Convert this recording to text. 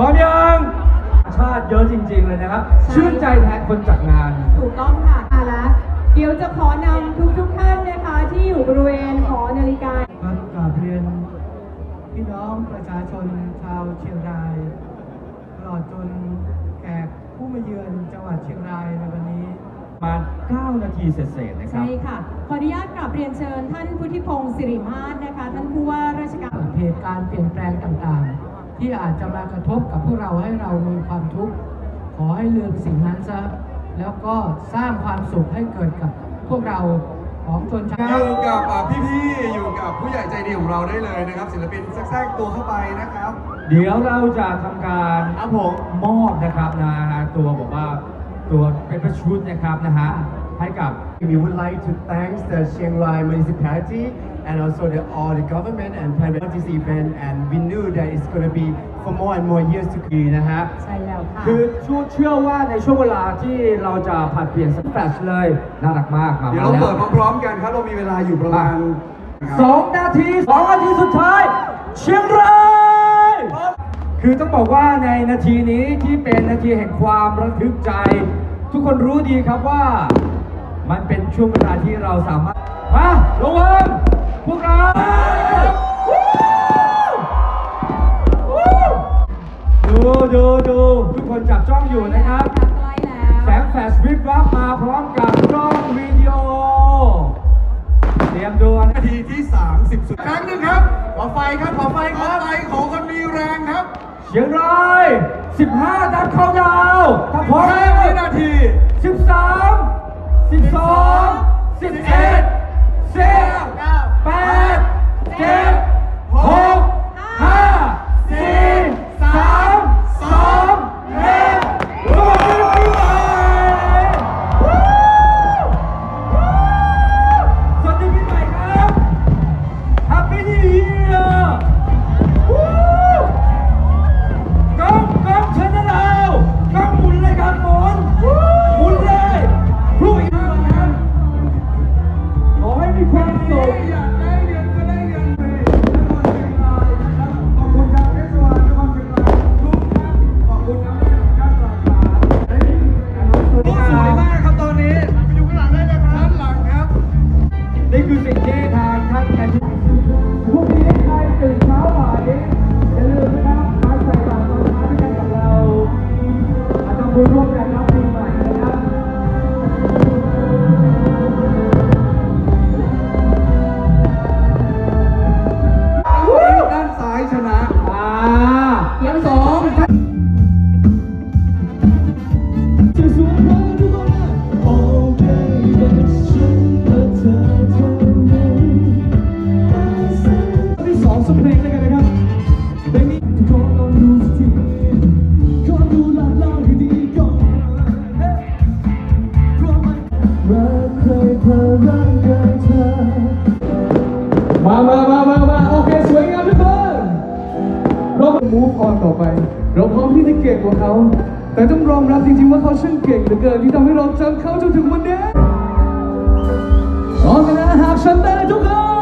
พร้อมยังชาติเยอะจริง ๆ เลยนะครับ ชื่นใจแทนคนจัดงาน ถูกต้องค่ะเอาละเดี๋ยวจะขอนำทุกทุกๆท่านนะคะที่อยู่บริเวณหอนาฬิกาครับกราบเรียนพี่น้องประชาชนชาวเชียงรายตลอดจนแขกผู้มาเยือนจังหวัดเชียงรายในวันนี้ประมาณ9นาทีเศษๆนะครับ ใช่ค่ะ ขออนุญาตกราบเรียนเชิญท่านพุทธิพงศ์สิริมาศนะคะ ท่านผู้ว่าราชการเหตุการณ์เปลี่ยนแปลงต่างๆ ที่อาจจะมากระทบกับพวกเราให้เรามีความทุกข์ขอให้ลืมสิ่งนั้นซะแล้วก็สร้างความสุขให้เกิดกับพวกเราของชนชาอยู่ติกับอ่าพี่ๆอยู่กับผู้ใหญ่ใจดีของเราได้เลยนะครับ ศิลปินแทรกๆตัวเข้าไปนะครับ เดี๋ยวเราจะทำการครับผมมอบนะครับนะฮะตัวบอกว่าตัวเป็นประชุดนะครับนะฮะให้กับ We would like to thank the Chiang Rai municipality and also the, all the government and private this event and we knew that it's going to be for more and more years to come นะฮะ ใช่แล้วค่ะ คือช่วเชื่อว่าในช่วงเวลาที่เราจะผัดเปลี่ยนสแฟชเลย น่ารักมากมาเดี๋ยวเราแล้วเปิดพร้อมๆกันครับ เรามีเวลาอยู่ประมาณสองนาทีสองนาทีสุดท้าย เชียงรายคือต้องบอกว่าในนาทีนี้ที่เป็นนาทีแห่งความระทึกใจ ทุกคนรู้ดีครับว่า มันเป็นช่วงเวลาที่เราสามารถมาระวังพวกเรา ดูดูดูทุกคนจับจ้องอยู่นะครับ ใกล้แล้วแสงแฟลชวิบวับมาพร้อมกับกล้องวิดีโอ เตรียมดูนะนาทีที่ 30สุดครั้งหนึ่งครับ ขอไฟครับ ขอไฟครับขอไฟของคนมีแรงครับ เชียงราย 15ดับเข้าดาวถ้าพร้อมแค่แล้ววินาที 13 12 11 10 ทา มันรักใครเธอรักใครเธอมามามามามาโอเค สวยงามทุกคนเราไป move on ต่อไป เราพร้อมที่จะเก่งกว่าเขา แต่ต้องยอมรับจริงๆว่าเขาช่างเก่งเหลือเกินที่ทำให้เราจำเขาจนถึงวันนี้พร้อมกันนะหากฉันได้ทุกคน